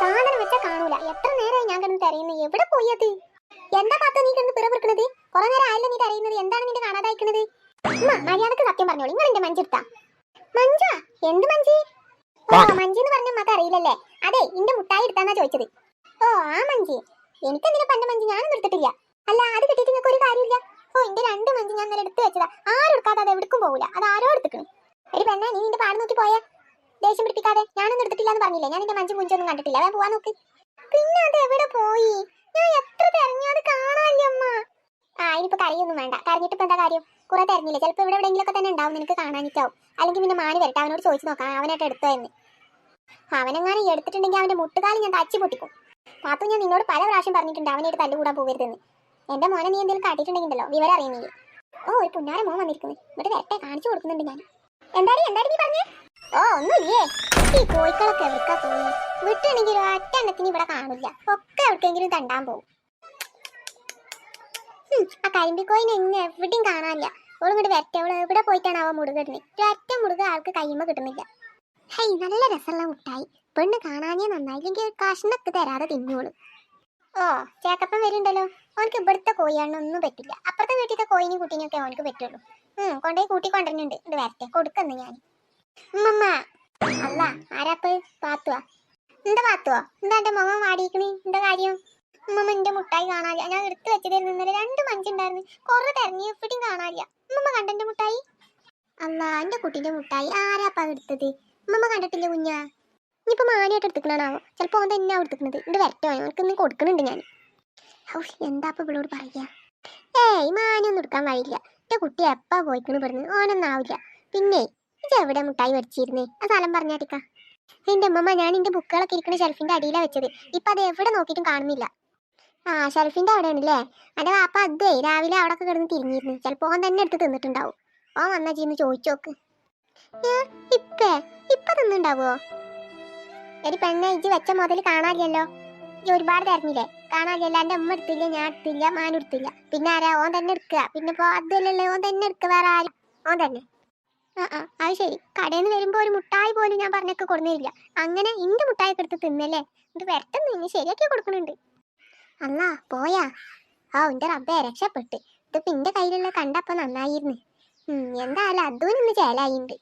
സാധനം വെച്ചാൽ കാണൂല. എത്ര നേരമായി ഞാൻ കിടന്ന് തിരയുന്നത് എവിടെ പോയി അത്? എന്താ പാത്ത നീ കിടന്ന് പിറവിറക്കുന്നത് കുറെ നേരം ആയില്ല നീ തിരയുന്നത്. എന്താണ് നിന്റെ കാണാതായിക്കണത്? മര്യാദയ്ക്ക് സത്യം പറഞ്ഞോളൂ. നിങ്ങൾ എന്റെ മഞ്ചെടുത്ത? മഞ്ച? എന്ത് മഞ്ചി? ഓ മഞ്ചി എന്ന് പറഞ്ഞ മക്ക അറിയില്ലല്ലേ? അതെ എന്റെ മുട്ടായി എടുത്താന്നാ ചോദിച്ചത്. ഓ ആ മഞ്ചി. എനിക്കെന്തിനാ പന്ന മഞ്ചി? ഞാനൊന്നും എടുത്തിട്ടില്ല. അല്ല അത് കിട്ടിയിട്ട് നിങ്ങൾക്ക് ഒരു കാര്യമില്ല? ഓ എന്റെ രണ്ട് മഞ്ചി ഞാൻ നേരെ എടുത്തു വെച്ചതാ. ആരും എടുക്കാതെ അത് എവിടേക്കും പോകില്ല അത് ആരോ എടുത്തിക്കണു. ഒരു പെണ്ണ നീ നിന്റെ പാട് നോക്കി പോയാ. ദേഷ്യം പിടിപ്പിക്കാതെ ഞാനൊന്നും എടുത്തിട്ടില്ല എന്ന് പറഞ്ഞില്ലേ? ഞാൻ നിന്റെ മഞ്ചും മുഞ്ചൊന്നും കണ്ടിട്ടില്ല. വേ പോവാൻ നോക്ക്. പിന്നെ അത് എവിടെ പോയി? ഞാൻ എത്ര തെരഞ്ഞു. അത് കാണാല്ലേ അമ്മ? ആ ഇനിയിപ്പോ കരയൊന്നും വേണ്ട. കരഞ്ഞിട്ട് ഇപ്പൊ എന്താ കാര്യം? കുറെ തെരഞ്ഞില്ല? ചിലപ്പോ ഇവിടെ എവിടെയെങ്കിലും ഒക്കെ തന്നെ ഉണ്ടാവും. നിനക്ക് കാണാനിട്ടാവും. അല്ലെങ്കിൽ പിന്നെ മാന് വരട്ടെ. അവനോട് ചോദിച്ചു നോക്കാം. അവനായിട്ട് എടുത്തോ എന്ന്. അവനെങ്ങാനും എടുത്തിട്ടുണ്ടെങ്കിൽ അവന്റെ മുട്ടുകാലം ഞാൻ തച്ചു പൊട്ടിക്കും. പാത്തു ഞാൻ നിന്നോട് പല പ്രാവശ്യം പറഞ്ഞിട്ടുണ്ട് അവനായിട്ട് തല്ലുകൂടാൻ പോകരുതെന്ന്. എന്റെ മോനെ നീ എന്തെങ്കിലും കാട്ടിയിട്ടുണ്ടെങ്കിലോ വിവരം അറിയുന്നില്ലേ ഓ ഒരു പുന്നാര മോൻ വന്നിരിക്കുന്നു. ഇവിടെ വരട്ടെ. കാണിച്ചു കൊടുക്കുന്നുണ്ട് ഞാൻ. എന്താടി? എന്താടി നീ പറഞ്ഞേ? ഓ ഒന്നുമില്ലേ? ഈ കോഴിക്കളൊക്കെ എവിടേക്കാ പോയി വിട്ടാണെങ്കിൽ ഒരു ഒറ്റ എണ്ണത്തിന് ഇവിടെ കാണില്ല. ഒക്കെ എവിടേക്കെങ്കിലും തണ്ടാൻ പോകും. ആ കരിമ്പിക്കോയിനെ ഇന്ന് എവിടെയും കാണാനില്ല. ഓളിങ്ങോട്ട് വരട്ടെ. അവൾ എവിടെ പോയിട്ടാണ് അവ മുടുകിടുന്നത് ഒരൊറ്റ മുടുക ആൾക്ക് കയ്യുമ്പ കിട്ടുന്നില്ല. ഹൈ നല്ല രസമുള്ള മുട്ടായി. പെണ്ണ് കാണാനേ നന്നായില്ലെങ്കിൽ കഷ്ണൊക്കെ തരാതെ തിന്നോളൂ. ഓ ചേക്കപ്പൻ വരുന്നുണ്ടല്ലോ. ഓനക്ക് ഇവിടുത്തെ കോഴിയാണൊന്നും പറ്റില്ല. അപ്പുറത്തെ വീട്ടിലത്തെ കോയിനും കുട്ടീനെയൊക്കെ അവനക്ക് പറ്റുള്ളൂ. കൊണ്ടുപോയി കൂട്ടി കൊണ്ടുവരുന്നുണ്ട്. ഇത് വരട്ടെ. കൊടുക്കുന്നു ഞാൻ. ഉമ്മമ്മ. അല്ല ആരാപ്പ് പാത്തുവാ എന്താ പാത്തുവാ എന്താ എന്റെ മുഖം വാടിയിക്കണേ എന്താ കാര്യം? ഉമ്മ എന്റെ മുട്ടായി കാണാനില്ല ഞാൻ എടുത്തു വെച്ചതായിരുന്നു ഇന്നലെ. രണ്ട് മഞ്ചുണ്ടായിരുന്നു കുറെ തെരഞ്ഞു എവിടെയും കാണാനില്ല ഉമ്മ കണ്ട എന്റെ മുട്ടായി? അല്ല എന്റെ കുട്ടീന്റെ മുട്ടായി. ആരാപ്പാ എടുത്തത്? ഉമ്മ കണ്ടിട്ടില്ല കുഞ്ഞാ? ഇനിയിപ്പോ മാനിയായിട്ട് എടുത്തിക്കണാവോ ചിലപ്പോ അവൻ തന്നെ എടുത്തിക്കണത്. എന്റെ വരട്ടോ. അവനക്ക് ഇന്ന് കൊടുക്കണുണ്ട് ഞാൻ. എന്താ ഇപ്പൊ ഇവളോട് പറയാ? ഏയ് മാനൊന്നും എടുക്കാൻ വഴിയില്ല. എന്റെ കുട്ടി എപ്പാ പോയിക്കണ് ഇവിടുന്ന് ഓനൊന്നും ആവില്ല. പിന്നെ ഇത് എവിടെ മുട്ടായി വരച്ചിരുന്നേ ആ സ്ഥലം പറഞ്ഞാട്ടിക്ക എന്റെ അമ്മമ്മ ഞാൻ എന്റെ ബുക്കുകളൊക്കെ ഇരിക്കുന്ന ഷെൽഫിന്റെ അടിയിലാ വെച്ചത്. ഇപ്പൊ അത് എവിടെ നോക്കിയിട്ടും കാണുന്നില്ല. ആ ഷെൽഫിന്റെ അവിടെയാണല്ലേ? അതെ വാപ്പ അതേ രാവിലെ അവിടെ ഒക്കെ കിടന്ന് തിരിഞ്ഞിരുന്നു. ചിലപ്പോ ഓൻ തന്നെ എടുത്ത് തിന്നിട്ടുണ്ടാവും. ഓൻ വന്നാ ചെയ്യുന്ന ചോദിച്ചു നോക്ക്. ഇപ്പേ? ഇപ്പൊ തിന്നുണ്ടാവോ ഒരു പെണ്ണെ ഇജ്ജ് വെച്ച മുതൽ കാണാനില്ലല്ലോ ഇജ്ജ് ഒരുപാട് തരഞ്ഞില്ലേ? കാണാനില്ലല്ലോ എന്റെ അമ്മ എടുത്തില്ല ഞാൻ എടുത്തില്ല മാൻ എടുത്തില്ല. പിന്നെ ആരാ? ഓൻ തന്നെ എടുക്കുക. പിന്നെ ഇപ്പൊ അതല്ലല്ലോ ഓൻ തന്നെ എടുക്കുക. വേറെ ആരും ഓൻ തന്നെ. അത് ശരി. കടയിൽ നിന്ന് വരുമ്പോൾ ഒരു മുട്ടായി പോലും ഞാൻ പറഞ്ഞൊക്കെ കൊടുന്നില്ല. അങ്ങനെ ഇന്റെ മുട്ടായി എടുത്ത് തിന്നല്ലേ? ഇത് വരട്ടെന്ന് ഇനി ശരിയാക്കി കൊടുക്കണുണ്ട്. അല്ല പോയാ. ആ എന്റെ റബ്ബേ രക്ഷപ്പെട്ട്. ഇതിപ്പോ എന്റെ കയ്യിലുള്ള കണ്ടപ്പോ നന്നായിരുന്നു. എന്തായാലും അതും ഇന്ന് ചേലായിണ്ട്.